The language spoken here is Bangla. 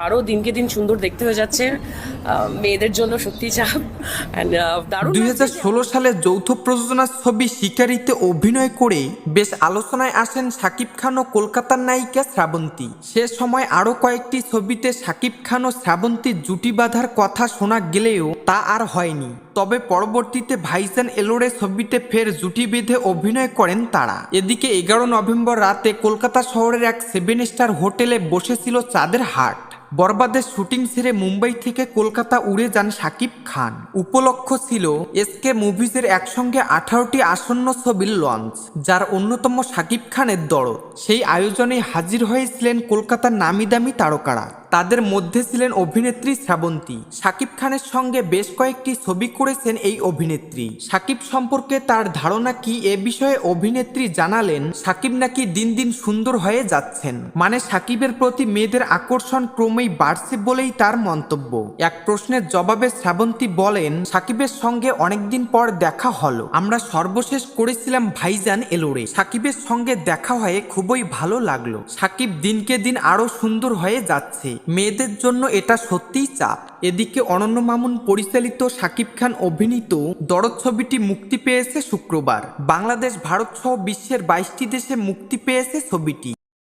আরও দিনকে দিন সুন্দর দেখতে হয়ে যাচ্ছে। মেয়েদের জন্য সত্যি চাপ দুই লাগছে যে- সালে যৌথ প্রযোজনার ছবি শিকারিতে অভিনয় করে বেশ আলোচনায় আসেন শাকিব খান ও কলকাতার নায়িকা শ্রাবন্তী। সে সময় আরও কয়েকটি ছবিতে শাকিব খান ও শ্রাবন্তী জুটি বাঁধার কথা শোনা গেলেও তা আর হয়নি। তবে পরবর্তীতে ভাইজান এলোরে ছবিতে ফের জুটি বেঁধে অভিনয় করেন তারা। এদিকে এগারো নভেম্বর রাতে কলকাতা শহরের এক সেভেন স্টার হোটেলে বসেছিল চাঁদের হাট। বরবাদের শুটিং সেরে মুম্বাই থেকে কলকাতা উড়ে যান সাকিব খান। উপলক্ষ ছিল এসকে মুভিজের একসঙ্গে আঠারোটি আসন্ন ছবির লঞ্চ, যার অন্যতম সাকিব খানের দড় সেই আয়োজনে হাজির হয়েছিলেন কলকাতার নামি দামি তারকারা। তাদের মধ্যে ছিলেন অভিনেত্রী শ্রাবন্তী। সাকিব খানের সঙ্গে বেশ কয়েকটি ছবি করেছেন এই অভিনেত্রী। সাকিব সম্পর্কে তার ধারণা কি এ বিষয়ে অভিনেত্রী জানালেন সাকিব নাকি দিন দিন সুন্দর হয়ে যাচ্ছেন। মানে সাকিবের প্রতি মেয়েদের আকর্ষণ ক্রমেই বাড়ছে বলেই তার মন্তব্য। এক প্রশ্নের জবাবে শ্রাবন্তী বলেন সাকিবের সঙ্গে অনেকদিন পর দেখা হলো। আমরা সর্বশেষ করেছিলাম ভাইজান এলোরে। সাকিবের সঙ্গে দেখা হয়ে খুবই ভালো লাগল। সাকিব দিনকে দিন আরও সুন্দর হয়ে যাচ্ছে। মেয়েদের জন্য এটা সত্যিই চাপ। এদিকে অনন্য মামুন পরিচালিত শাকিব খান অভিনীত দরদ ছবিটি মুক্তি পেয়েছে শুক্রবার। বাংলাদেশ, ভারত সহ বিশ্বের বাইশটি দেশে মুক্তি পেয়েছে ছবিটি।